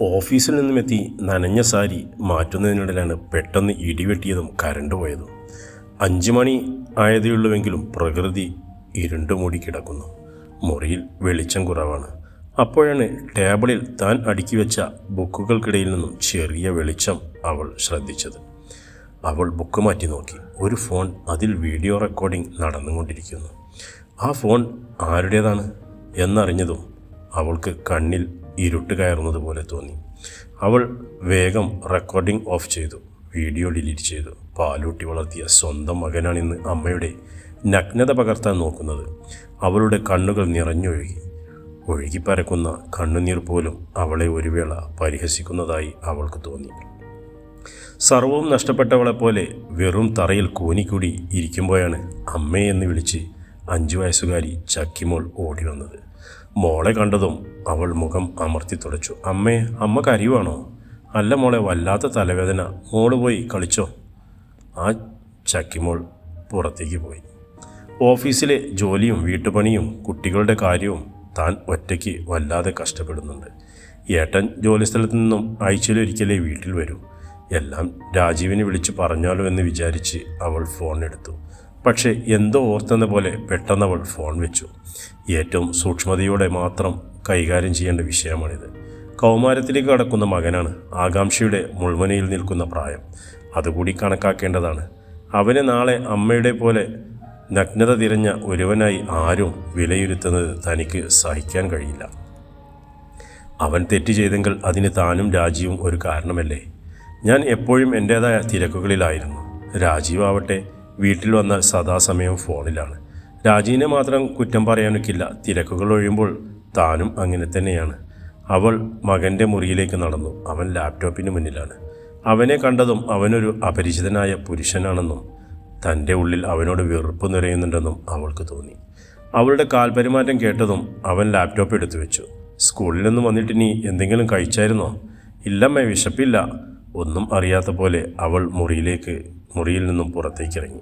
ഓഫീസിൽ നിന്നും എത്തി നനഞ്ഞ സാരി മാറ്റുന്നതിനിടയിലാണ് പെട്ടെന്ന് ഇടിവെട്ടിയതും കരണ്ട് പോയതും. അഞ്ച് മണി ആയതേയുള്ളൂവെങ്കിലും പ്രകൃതി ഇരുണ്ടു മൂടി കിടക്കുന്നു. മുറിയിൽ വെളിച്ചം കുറവാണ്. അപ്പോഴാണ് ടേബിളിൽ താൻ അടുക്കി വെച്ച ബുക്കുകൾക്കിടയിൽ നിന്നും ചെറിയ വെളിച്ചം അവൾ ശ്രദ്ധിച്ചത്. അവൾ ബുക്ക് മാറ്റി നോക്കി. ഒരു ഫോൺ അതിൽ വീഡിയോ റെക്കോർഡിംഗ് നടന്നുകൊണ്ടിരിക്കുന്നു. ആ ഫോൺ ആരുടേതാണ് എന്നറിഞ്ഞതും അവൾക്ക് കണ്ണിൽ ഇരുട്ട് കയറുന്നതുപോലെ തോന്നി. അവൾ വേഗം റെക്കോർഡിംഗ് ഓഫ് ചെയ്തു. വീഡിയോ ഡിലീറ്റ് ചെയ്തു. പാലൂട്ടി വളർത്തിയ സ്വന്തം മകനാണിന്ന് അമ്മയുടെ നഗ്നത പകർത്താൻ നോക്കുന്നത്. അവളുടെ കണ്ണുകൾ നിറഞ്ഞൊഴുകി. ഒഴുകി പരക്കുന്ന കണ്ണുനീർ പോലും അവളെ ഒരു വേള പരിഹസിക്കുന്നതായി അവൾക്ക് തോന്നി. സർവവും നഷ്ടപ്പെട്ടവളെപ്പോലെ വെറും തറയിൽ കൂനിക്കൂടി ഇരിക്കുമ്പോഴാണ് അമ്മയെന്ന് വിളിച്ച് അഞ്ചു വയസ്സുകാരി ചക്കിമോൾ ഓടി വന്നത്. മോളെ കണ്ടതും അവൾ മുഖം അമർത്തി തുടച്ചു. അമ്മേ അമ്മ കരിയുവാണോ? അല്ല മോളെ വല്ലാത്ത തലവേദന. മോൾ പോയി കളിച്ചോ. ആ ചക്കിമോൾ പുറത്തേക്ക് പോയി. ഓഫീസിലെ ജോലിയും വീട്ടുപണിയും കുട്ടികളുടെ കാര്യവും താൻ ഒറ്റയ്ക്ക് വല്ലാതെ കഷ്ടപ്പെടുന്നുണ്ട്. ഏട്ടൻ ജോലിസ്ഥലത്ത് നിന്നും ആഴ്ചയിലൊരിക്കലേ വീട്ടിൽ വരൂ. എല്ലാം രാജീവിനെ വിളിച്ച് പറഞ്ഞാലോ എന്ന് വിചാരിച്ച് അവൾ ഫോൺ എടുത്തു. പക്ഷേ എന്തോ ഓർത്തെന്ന പോലെ പെട്ടെന്ന് അവൾ ഫോൺ വെച്ചു. ഏറ്റവും സൂക്ഷ്മതയോടെ മാത്രം കൈകാര്യം ചെയ്യേണ്ട വിഷയമാണിത്. കൗമാരത്തിലേക്ക് കടക്കുന്ന മകനാണ് ആകാംക്ഷയുടെ മുൾമനയിൽ നിൽക്കുന്ന പ്രായം. അതുകൂടി കണക്കാക്കേണ്ടതാണ്. അവനെ നാളെ അമ്മയുടെ പോലെ നഗ്നത തിരഞ്ഞ ഒരുവനായി ആരും വിലയിരുത്തുന്നത് തനിക്ക് സഹിക്കാൻ കഴിയില്ല. അവൻ തെറ്റ് ചെയ്തെങ്കിൽ അതിന് താനും രാജീവും ഒരു കാരണമല്ലേ? ഞാൻ എപ്പോഴും എന്റേതായ തിരക്കുകളിലായിരുന്നു. രാജീവ് ആവട്ടെ വീട്ടിൽ വന്നാൽ സദാസമയം ഫോണിലാണ്. രാജീവിനെ മാത്രം കുറ്റം പറയാനൊക്കില്ല. തിരക്കുകൾ ഒഴിയുമ്പോൾ താനും അങ്ങനെ തന്നെയാണ്. അവൾ മകന്റെ മുറിയിലേക്ക് നടന്നു. അവൻ ലാപ്ടോപ്പിന് മുന്നിലാണ്. അവനെ കണ്ടതും അവനൊരു അപരിചിതനായ പുരുഷനാണെന്നും തന്റെ ഉള്ളിൽ അവനോട് വെറുപ്പ് നിറയുന്നുണ്ടെന്നും അവൾക്ക് തോന്നി. അവളുടെ കാൽപരിമാറ്റം കേട്ടതും അവൻ ലാപ്ടോപ്പ് എടുത്തു വെച്ചു. സ്കൂളിൽ നിന്ന് വന്നിട്ട് നീ എന്തെങ്കിലും കഴിച്ചായിരുന്നോ? ഇല്ലമ്മേ വിശപ്പില്ല. ഒന്നും അറിയാത്ത പോലെ അവൾ മുറിയിലേക്ക് മുറിയിൽ നിന്നും പുറത്തേക്ക് ഇറങ്ങി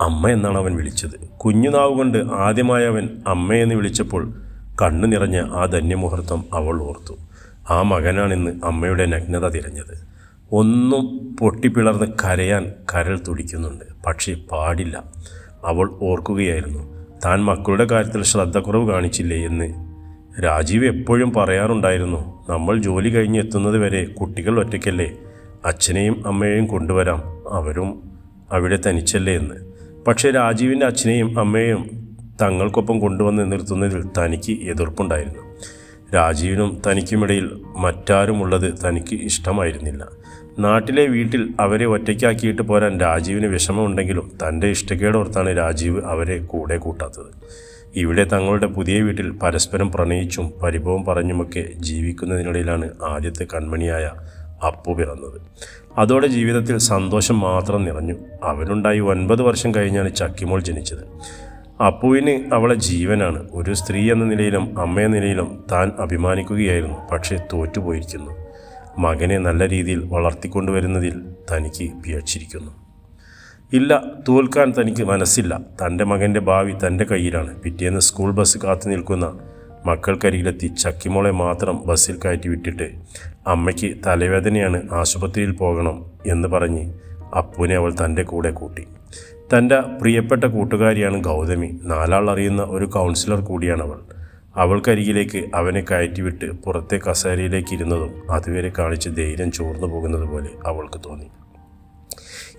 അമ്മ എന്നാണ് അവൻ വിളിച്ചത്. കുഞ്ഞുനാവ് കൊണ്ട് ആദ്യമായി അവൻ അമ്മയെന്ന് വിളിച്ചപ്പോൾ കണ്ണു നിറഞ്ഞ ആ ധന്യമുഹൂർത്തം അവൾ ഓർത്തു. ആ മകനാണിന്ന് അമ്മയുടെ നഗ്നത തിരഞ്ഞത്. ഒന്നും പൊട്ടിപ്പിളർന്ന് കരയാൻ കരൾ തുടിക്കുന്നുണ്ട്. പക്ഷേ പാടില്ല. അവൾ ഓർക്കുകയായിരുന്നു. താൻ മക്കളുടെ കാര്യത്തിൽ ശ്രദ്ധക്കുറവ് കാണിച്ചില്ലേ എന്ന്. രാജീവ് എപ്പോഴും പറയാറുണ്ടായിരുന്നു നമ്മൾ ജോലി കഴിഞ്ഞ് എത്തുന്നത് വരെ കുട്ടികൾ ഒറ്റയ്ക്കല്ലേ? അച്ഛനെയും അമ്മയെയും കൊണ്ടുവരാം. അവരും അവിടെ തനിച്ചല്ലേ? എന്ന്. പക്ഷേ രാജീവിന്റെ അച്ഛനെയും അമ്മയെയും തങ്ങൾക്കൊപ്പം കൊണ്ടുവന്ന് നിർത്തുന്നതിൽ തനിക്ക് എതിർപ്പുണ്ടായിരുന്നു. രാജീവിനും തനിക്കുമിടയിൽ മറ്റാരുമുള്ളത് തനിക്ക് ഇഷ്ടമായിരുന്നില്ല. നാട്ടിലെ വീട്ടിൽ അവരെ ഒറ്റയ്ക്കാക്കിയിട്ട് പോരാൻ രാജീവിന് വിഷമമുണ്ടെങ്കിലും തന്റെ ഇഷ്ടക്കേടോർത്താണ് രാജീവ് അവരെ കൂടെ കൂട്ടാത്തത്. ഇവിടെ തങ്ങളുടെ പുതിയ വീട്ടിൽ പരസ്പരം പ്രണയിച്ചും പരിഭവം പറഞ്ഞുമൊക്കെ ജീവിക്കുന്നതിനിടയിലാണ് ആദ്യത്തെ കൺമണിയായ അപ്പു പിറന്നത്. അതോടെ ജീവിതത്തിൽ സന്തോഷം മാത്രം നിറഞ്ഞു. അവനുണ്ടായി ഒൻപത് വർഷം കഴിഞ്ഞാണ് ചക്കിമോൾ ജനിച്ചത്. അപ്പുവിന് അവളെ ജീവനാണ്. ഒരു സ്ത്രീ എന്ന നിലയിലും അമ്മ എന്ന നിലയിലും താൻ അഭിമാനിക്കുകയായിരുന്നു. പക്ഷേ തോറ്റുപോയിരിക്കുന്നു. മകനെ നല്ല രീതിയിൽ വളർത്തിക്കൊണ്ടുവരുന്നതിൽ തനിക്ക് പിഴച്ചിരിക്കുന്നു ഇല്ല തോൽക്കാൻ തനിക്ക് മനസ്സില്ല. തന്റെ മകന്റെ ഭാവി തന്റെ കയ്യിലാണ്. പിറ്റേന്ന് സ്കൂൾ ബസ് കാത്തു നിൽക്കുന്ന മക്കൾക്കരികിലെത്തി ചക്കിമോളെ മാത്രം ബസ്സിൽ കയറ്റി വിട്ടിട്ട് അമ്മയ്ക്ക് തലവേദനയാണ് ആശുപത്രിയിൽ പോകണം എന്ന് പറഞ്ഞ് അപ്പുവിനെ അവൾ തന്റെ കൂടെ കൂട്ടി. തന്റെ പ്രിയപ്പെട്ട കൂട്ടുകാരിയാണ് ഗൗതമി. നാലാൾ അറിയുന്ന ഒരു കൗൺസിലർ കൂടിയാണവൾ. അവൾ അവൾക്കരികിലേക്ക് അവനെ കയറ്റിവിട്ട് പുറത്തെ കസേരയിലേക്ക് ഇരുന്നതും അതുവരെ കാണിച്ച് ധൈര്യം ചോർന്നു പോകുന്നത് പോലെ അവൾക്ക് തോന്നി.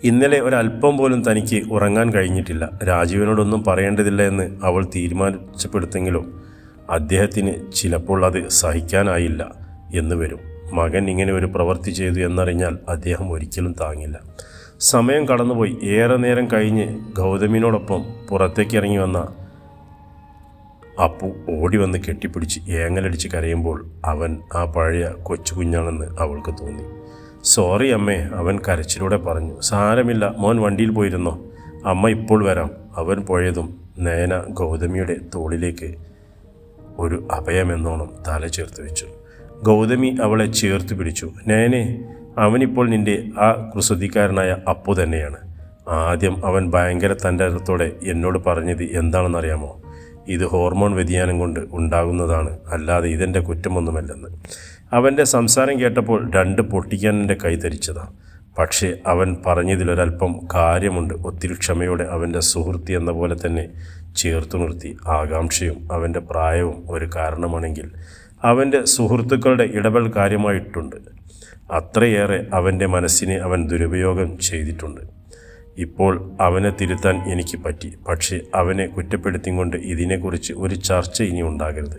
ഇന്നലെ ഒരല്പം പോലും തനിക്ക് ഉറങ്ങാൻ കഴിഞ്ഞിട്ടില്ല. രാജീവനോടൊന്നും പറയേണ്ടതില്ല എന്ന് അവൾ തീരുമാനിച്ചപ്പെടുത്തെങ്കിലും അദ്ദേഹത്തിന് ചിലപ്പോൾ അത് സഹിക്കാനായില്ല എന്ന് വരും. മകൻ ഇങ്ങനെ ഒരു പ്രവൃത്തി ചെയ്തു എന്നറിഞ്ഞാൽ അദ്ദേഹം ഒരിക്കലും താങ്ങില്ല. സമയം കടന്നുപോയി. ഏറെ നേരം കഴിഞ്ഞ് ഗൗതമിനോടൊപ്പം പുറത്തേക്ക് ഇറങ്ങി വന്ന അപ്പു ഓടി വന്ന് കെട്ടിപ്പിടിച്ച് ഏങ്ങലടിച്ച് കരയുമ്പോൾ അവൻ ആ പഴയ കൊച്ചു കുഞ്ഞാണെന്ന് അവൾക്ക് തോന്നി. സോറി അമ്മേ അവൻ കരച്ചിലൂടെ പറഞ്ഞു. സാരമില്ല മോൻ വണ്ടിയിൽ പോയിരുന്നോ? അമ്മ ഇപ്പോൾ വരാം അവൻ പോയതും നയന ഗൗതമിയുടെ തോളിലേക്ക് ഒരു അഭയമെന്നോണം തല ചേർത്ത് വെച്ചു. ഗൗതമി അവളെ ചേർത്ത് പിടിച്ചു. നയനെ അവനിപ്പോൾ നിന്റെ ആ കുസൃതിക്കാരനായ അപ്പു തന്നെയാണ്. ആദ്യം അവൻ ഭയങ്കര തന്റെ അർത്ഥത്തോടെ എന്നോട് പറഞ്ഞത് എന്താണെന്നറിയാമോ? ഇത് ഹോർമോൺ വ്യതിയാനം കൊണ്ട് ഉണ്ടാകുന്നതാണ് അല്ലാതെ ഇതെന്റെ കുറ്റമൊന്നുമല്ലെന്ന്. അവന്റെ സംസാരം കേട്ടപ്പോൾ രണ്ട് പൊട്ടിക്കാൻ എന്റെ കൈ ധരിച്ചതാണ് പക്ഷേ അവൻ പറഞ്ഞതിലൊരല്പം കാര്യമുണ്ട്. ഒത്തിരി ക്ഷമയോടെ അവന്റെ സുഹൃത്തി എന്ന പോലെ തന്നെ ചേർത്തു നിർത്തി. ആകാംക്ഷയും അവന്റെ പ്രായവും ഒരു കാരണമാണെങ്കിൽ അവന്റെ സുഹൃത്തുക്കളുടെ ഇടപെൽ കാര്യമായിട്ടുണ്ട്. അത്രയേറെ അവന്റെ മനസ്സിനെ അവൻ ദുരുപയോഗം ചെയ്തിട്ടുണ്ട്. ഇപ്പോൾ അവനെ തിരുത്താൻ എനിക്ക് പറ്റി. പക്ഷേ അവനെ കുറ്റപ്പെടുത്തിക്കൊണ്ട് ഇതിനെക്കുറിച്ച് ഒരു ചർച്ച ഇനി ഉണ്ടാകരുത്.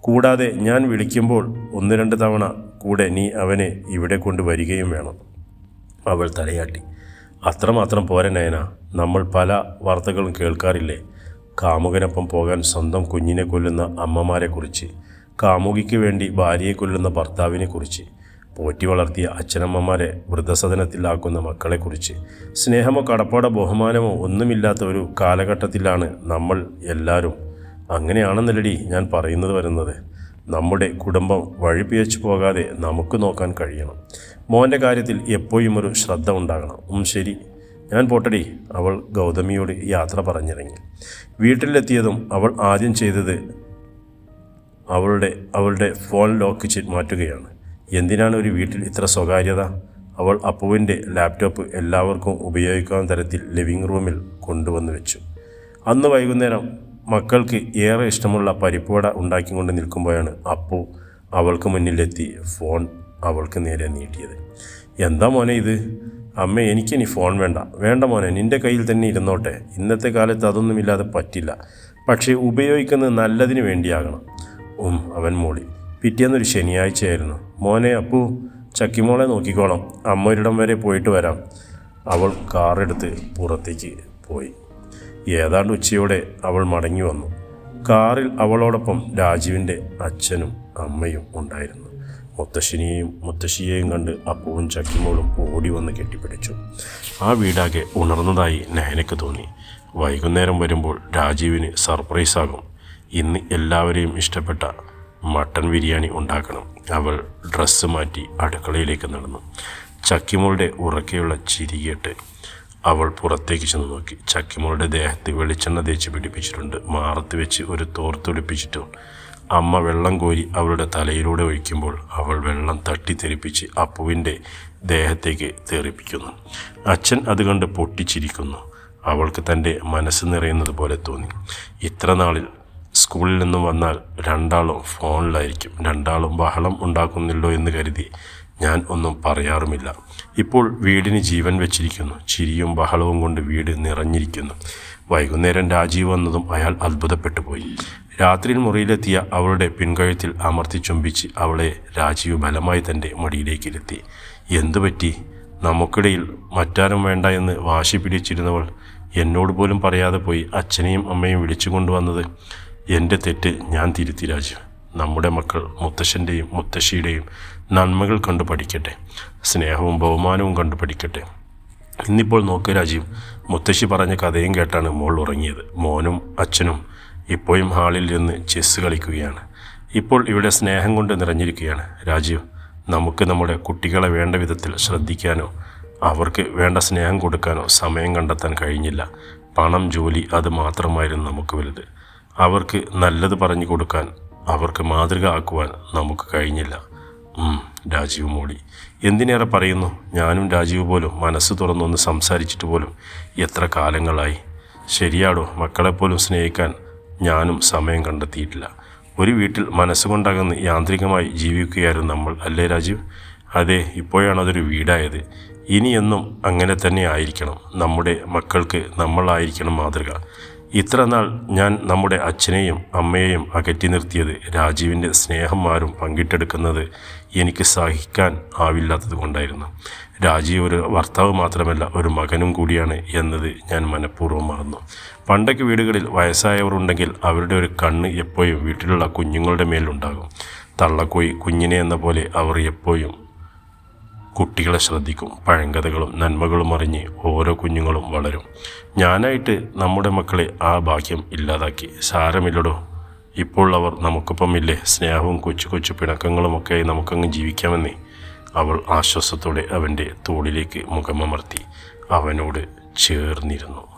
കൂടാതെ ഞാൻ വിളിക്കുമ്പോൾ ഒന്ന് രണ്ട് തവണ കൂടെ നീ അവനെ ഇവിടെ കൊണ്ടുവരികയും വേണം. അവൾ തലയാട്ടി. അത്രമാത്രം പോരെ നയന. നമ്മൾ പല വാർത്തകളും കേൾക്കാറില്ലേ? കാമുകനൊപ്പം പോകാൻ സ്വന്തം കുഞ്ഞിനെ കൊല്ലുന്ന അമ്മമാരെക്കുറിച്ച് കാമുകിക്ക് വേണ്ടി ഭാര്യയെ കൊല്ലുന്ന ഭർത്താവിനെക്കുറിച്ച് പോറ്റി വളർത്തിയ അച്ഛനമ്മമാരെ വൃദ്ധസദനത്തിലാക്കുന്ന മക്കളെക്കുറിച്ച് സ്നേഹമോ കടപ്പാടോ ബഹുമാനമോ ഒന്നുമില്ലാത്ത ഒരു കാലഘട്ടത്തിലാണ് നമ്മൾ എല്ലാവരും. അങ്ങനെയാണെന്നല്ലടി ഞാൻ പറയുന്നത് വരുന്നത്. നമ്മുടെ കുടുംബം വഴിപിയച്ചു പോകാതെ നമുക്ക് നോക്കാൻ കഴിയണം. മോന്റെ കാര്യത്തിൽ എപ്പോഴും ഒരു ശ്രദ്ധ ഉണ്ടാകണം. ഉം ശരി. ഞാൻ പോട്ടടി. അവൾ ഗൗതമിയോട് യാത്ര പറഞ്ഞിറങ്ങി. വീട്ടിലെത്തിയതും അവൾ ആദ്യം ചെയ്തത് അവളുടെ അവളുടെ ഫോൺ ലോക്ക് ചെയ്ത് മാറ്റുകയാണ്. എന്തിനാണ് ഒരു വീട്ടിൽ ഇത്ര സ്വകാര്യത? അവൾ അപ്പുവിന്റെ ലാപ്ടോപ്പ് എല്ലാവർക്കും ഉപയോഗിക്കാൻ തരത്തിൽ ലിവിംഗ് റൂമിൽ കൊണ്ടുവന്ന് വെച്ചു. അന്ന് വൈകുന്നേരം മക്കൾക്ക് ഏറെ ഇഷ്ടമുള്ള പരിപ്പുവട ഉണ്ടാക്കിക്കൊണ്ട് നിൽക്കുമ്പോഴാണ് അപ്പു അവൾക്ക് മുന്നിലെത്തി ഫോൺ അവൾക്ക് നേരെ നീട്ടിയത്. എന്താ മോനെ ഇത്? അമ്മ എനിക്കിനി ഫോൺ വേണ്ട. വേണ്ട മോനെ നിന്റെ കയ്യിൽ തന്നെ ഇരുന്നോട്ടെ. ഇന്നത്തെ കാലത്ത് അതൊന്നുമില്ലാതെ പറ്റില്ല. പക്ഷേ ഉപയോഗിക്കുന്നത് നല്ലതിന് വേണ്ടിയാകണം. ഉം അവൻ മൂളി. പിറ്റേന്നൊരു ശനിയാഴ്ചയായിരുന്നു. മോനെ അപ്പു ചക്കിമോളെ നോക്കിക്കോളാം. അമ്മ ഒരിടം വരെ പോയിട്ട് വരാം. അവൾ കാറെടുത്ത് പുറത്തേക്ക് പോയി. ഏതാണ്ട് ഉച്ചയോടെ അവൾ മടങ്ങി വന്നു. കാറിൽ അവളോടൊപ്പം രാജുവിന്റെ അച്ഛനും അമ്മയും ഉണ്ടായിരുന്നു. മുത്തശ്ശിനിയെയും മുത്തശ്ശിയെയും കണ്ട് അപ്പവും ചക്കിമോളും ഓടി വന്ന് കെട്ടിപ്പിടിച്ചു. ആ വീടാകെ ഉണർന്നതായി നയനക്ക് തോന്നി. വൈകുന്നേരം വരുമ്പോൾ രാജീവിന് സർപ്രൈസാകും ഇന്ന് എല്ലാവരെയും ഇഷ്ടപ്പെട്ട മട്ടൺ ബിരിയാണി ഉണ്ടാക്കണം. അവൾ ഡ്രസ്സ് മാറ്റി അടുക്കളയിലേക്ക് നടന്നു. ചക്കിമോളുടെ ഉറക്കെയുള്ള ചിരി കേട്ട് അവൾ പുറത്തേക്ക് ചെന്ന് നോക്കി. ചക്കിമോളുടെ ദേഹത്ത് വെളിച്ചെണ്ണ തേച്ച് പിടിപ്പിച്ചിട്ടുണ്ട്. മാറത്ത് വെച്ച് ഒരു തോർത്തൊളിപ്പിച്ചിട്ടും അമ്മ വെള്ളം കോരി അവളുടെ തലയിലൂടെ ഒഴിക്കുമ്പോൾ അവൾ വെള്ളം തട്ടി തെറിപ്പിച്ച് അപ്പുവിന്റെ ദേഹത്തേക്ക് തെറിപ്പിക്കുന്നു. അച്ഛൻ അത് കണ്ട് പൊട്ടിച്ചിരിക്കുന്നു. അവൾക്ക് തന്റെ മനസ്സ് നിറയുന്നത് പോലെ തോന്നി. ഇത്ര നാളിൽ സ്കൂളിൽ നിന്നും വന്നാൽ രണ്ടാളും ഫോണിലായിരിക്കും. രണ്ടാളും ബഹളം ഉണ്ടാക്കുന്നില്ലോ എന്ന് കരുതി ഞാൻ ഒന്നും പറയാറുമില്ല. ഇപ്പോൾ വീടിന് ജീവൻ വെച്ചിരിക്കുന്നു. ചിരിയും ബഹളവും കൊണ്ട് വീട് നിറഞ്ഞിരിക്കുന്നു. വൈകുന്നേരം രാജീവ് വന്നതും അയാൾ അത്ഭുതപ്പെട്ടു പോയി. രാത്രിയിൽ മുറിയിലെത്തിയ അവളുടെ പിൻകഴുത്തിൽ അമർത്തി ചുംബിച്ച് അവളെ രാജീവ് ബലമായി തന്റെ മടിയിലേക്ക് ഇരുത്തി എന്തുപറ്റി നമുക്കിടയിൽ മറ്റാരും വേണ്ട എന്ന് വാശി പിടിച്ചിരുന്നവൾ എന്നോട് പോലും പറയാതെ പോയി അച്ഛനെയും അമ്മയും വിളിച്ചു കൊണ്ടുവന്നത് എന്റെ തെറ്റ് ഞാൻ തിരുത്തി രാജു നമ്മുടെ മക്കൾ മുത്തശ്ശന്റെയും മുത്തശ്ശിയുടെയും നന്മകൾ കണ്ടു പഠിക്കട്ടെ. സ്നേഹവും ബഹുമാനവും കണ്ടു പഠിക്കട്ടെ. ഇന്നിപ്പോൾ നോക്ക് രാജീവ് മുത്തശ്ശി പറഞ്ഞ കഥയും കേട്ടാണ് മോൾ ഉറങ്ങിയത്. മോനും അച്ഛനും ഇപ്പോഴും ഹാളിൽ നിന്ന് ചെസ്സ് കളിക്കുകയാണ്. ഇപ്പോൾ ഇവിടെ സ്നേഹം കൊണ്ട് നിറഞ്ഞിരിക്കുകയാണ്. രാജീവ് നമുക്ക് നമ്മുടെ കുട്ടികളെ വേണ്ട വിധത്തിൽ ശ്രദ്ധിക്കാനോ അവർക്ക് വേണ്ട സ്നേഹം കൊടുക്കാനോ സമയം കണ്ടെത്താൻ കഴിഞ്ഞില്ല. പണം ജോലി അത് മാത്രമായിരുന്നു നമുക്ക് വലുത്. അവർക്ക് നല്ലത് പറഞ്ഞു കൊടുക്കാൻ അവർക്ക് മാതൃക ആക്കുവാൻ നമുക്ക് കഴിഞ്ഞില്ല. രാജീവ് മോളി എന്തിനേറെ പറയുന്നു? ഞാനും രാജീവ് പോലും മനസ്സ് തുറന്നൊന്ന് സംസാരിച്ചിട്ട് പോലും എത്ര കാലങ്ങളായി. ശരിയാടോ മക്കളെപ്പോലും സ്നേഹിക്കാൻ ഞാനും സമയം കണ്ടെത്തിയിട്ടില്ല. ഒരു വീട്ടിൽ മനസ്സുകൊണ്ടകന്ന് യാന്ത്രികമായി ജീവിക്കുകയായിരുന്നു നമ്മൾ അല്ലേ രാജീവ്? അതെ ഇപ്പോഴാണ് അതൊരു വീടായത്. ഇനിയെന്നും അങ്ങനെ തന്നെ ആയിരിക്കണം. നമ്മുടെ മക്കൾക്ക് നമ്മളായിരിക്കണം മാതൃക. ഇത്ര നാൾ ഞാൻ നമ്മുടെ അച്ഛനെയും അമ്മയെയും അകറ്റി നിർത്തിയത് രാജീവിന്റെ സ്നേഹം ആരും പങ്കിട്ടെടുക്കുന്നത് എനിക്ക് സഹിക്കാൻ ആവില്ലാത്തത് കൊണ്ടായിരുന്നു. രാജീവ് ഒരു ഭർത്താവ് മാത്രമല്ല ഒരു മകനും കൂടിയാണ് എന്നത് ഞാൻ മനഃപൂർവം മറന്നു. പണ്ടൊക്കെ വീടുകളിൽ വയസ്സായവർ ഉണ്ടെങ്കിൽ അവരുടെ ഒരു കണ്ണ് എപ്പോഴും വീട്ടിലുള്ള കുഞ്ഞുങ്ങളുടെ മേലുണ്ടാകും. തള്ളക്കോയി കുഞ്ഞിനെ എന്ന പോലെ അവർ എപ്പോഴും കുട്ടികളെ ശ്രദ്ധിക്കും പഴങ്കഥകളും നന്മകളും അറിഞ്ഞ് ഓരോ കുഞ്ഞുങ്ങളും വളരും. ഞാനായിട്ട് നമ്മുടെ മക്കളെ ആ ഭാഗ്യം ഇല്ലാതാക്കി. സാരമില്ലടോ. ഇപ്പോൾ അവർ നമുക്കൊപ്പം ഇല്ലേ സ്നേഹവും കൊച്ചു കൊച്ചു പിണക്കങ്ങളുമൊക്കെയായി നമുക്കങ്ങ് ജീവിക്കാമെന്നേ. അവൾ ആശ്വാസത്തോടെ അവന്റെ തോളിലേക്ക് മുഖമമർത്തി അവനോട് ചേർന്നിരുന്നു.